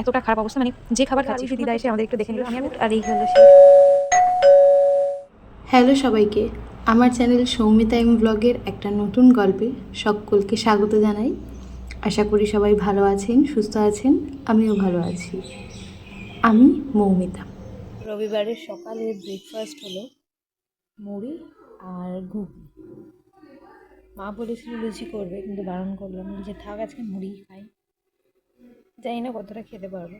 এতটা খারাপ অবস্থা মানে যে খাবার খাচ্ছি দিদা এসে আমাদের একটু দেখে নিল। আমি আর এই হলো সেই হ্যালো সবাইকে আমার চ্যানেল সৌমিতা এম ব্লগের একটা নতুন গল্পে সকলকে স্বাগত জানাই। আশা করি সবাই ভালো আছেন সুস্থ আছেন আমিও ভালো আছি। আমি মৌমিতা। রবিবারের সকালের ব্রেকফাস্ট হলো মুড়ি আর ঘুগনি। মা বলেছিল লুচি করবে কিন্তু বারণ করলাম যে থাক আজকে মুড়ি খাই। জানি না কতটা খেতে পারব।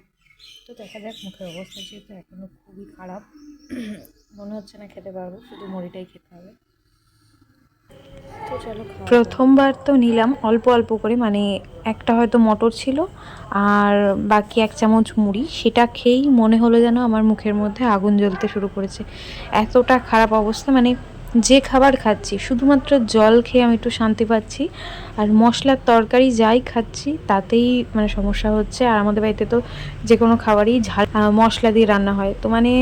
তো দেখা যাক, মুখের অবস্থা যেহেতু এখনও খুবই খারাপ, মনে হচ্ছে না খেতে পারব, শুধু মুড়িটাই খেতে হবে। প্রথমবার তো নিলাম, অল্প অল্প করে মানে একটা হয়তো মটর ছিল, আর বাকি এক চামচ মুড়ি, সেটা খেয়েই মনে হলো যেন আমার মুখের মধ্যে আগুন জ্বলতে শুরু করেছে। এতটা খারাপ অবস্থা মানে যে খাবার খাচ্ছি শুধুমাত্র জল খেয়ে আমি একটু শান্তি পাচ্ছি আর মশলার তরকারি যাই খাচ্ছি তাতেই মানে সমস্যা হচ্ছে। আর আমাদের বাড়িতে তো যে কোনো খাবারই ঝাল মশলা দিয়ে রান্না হয়। তো মানে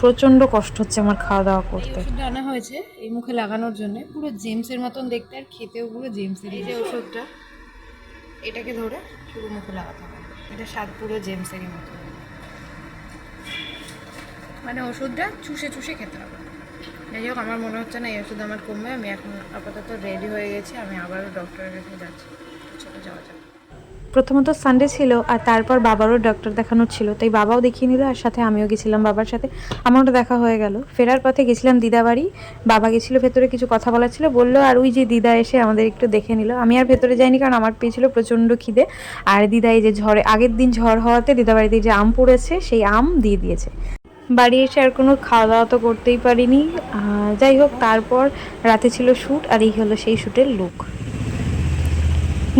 প্রচণ্ড কষ্ট হচ্ছে আমার খাওয়া দাওয়া করতে। রান্না হয়েছে এই মুখে লাগানোর জন্য। পুরো জেমসের মতন দেখতে আর খেতেও পুরো জেমসের এই যে ওষুধটা এটাকে ধরে পুরো মুখে লাগাতে হবে। এটা স্বাদ পুরো জেমসেরই মতো মানে ওষুধটা চুষে চুষে খেতে হবে। যাই হোক, আমার মনে হচ্ছে না এই ওষুধ আমার কমবে। আমি এখন আপাতত রেডি হয়ে গেছি। আমি আবারও ডক্টরের কাছে যাচ্ছি। চলে যাওয়া যাক। প্রথমত সানডে ছিল আর তারপর বাবারও ডক্টর দেখানোর ছিল। তাই বাবাও দেখিয়ে নিল আর সাথে আমিও গেছিলাম বাবার সাথে। আমারও দেখা হয়ে গেল। ফেরার পথে গেছিলাম দিদা বাড়ি। বাবা গেছিল, ভেতরে কিছু কথা বলার ছিল। বলল, আর ওই যে দিদা এসে আমাদের একটু দেখে নিল। আমি আর ভেতরে যাইনি কারণ আমার পেয়েছিল প্রচণ্ড খিদে। আর দিদা এই যে ঝড়ে, আগের দিন ঝড় হওয়াতে দিদা বাড়িতে যে আম পড়েছে, সেই আম দিয়ে দিয়েছে। বাড়ি এসে আর কোনো খাওয়া দাওয়া তো করতেই পারিনি। যাই হোক, তারপর রাতে ছিল শ্যুট আর এই হলো সেই শ্যুটের লুক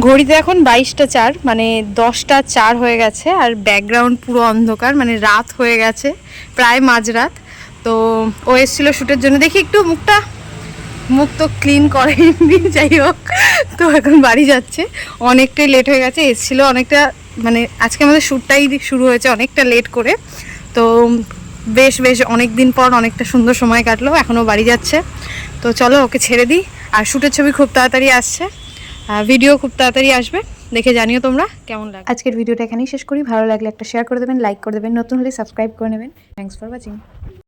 ঘড়িতে এখন বাইশটা চার মানে দশটা চার হয়ে গেছে, আর ব্যাকগ্রাউন্ড পুরো অন্ধকার মানে রাত হয়ে গেছে, প্রায় মাঝরাত। তো ও এসেছিল শ্যুটের জন্য। দেখি একটু মুখটা, মুখ তো ক্লিন করেনি যাই হোক। তো এখন বাড়ি যাচ্ছে। অনেকটাই লেট হয়ে গেছে, এসেছিল অনেকটা মানে আজকে আমাদের শ্যুটটাই শুরু হয়েছে অনেকটা লেট করে। তো বেশ বেশ অনেক দিন পর অনেকটা সুন্দর সময় কাটলো, এখনও বাড়ি যাচ্ছে। তো চলো ওকে ছেড়ে দিই। আর শ্যুটের ছবি খুব তাড়াতাড়ি আসছে। ভিডিও খুব তাড়াতাড়ি আসবে। দেখে জানিও তোমরা কেমন লাগে আজকের ভিডিওটা এখানেই শেষ করি। ভালো লাগলে একটা শেয়ার করে দেবেন লাইক করে দেবেন, নতুন হলে সাবস্ক্রাইব করে নেবেন। Thanks for watching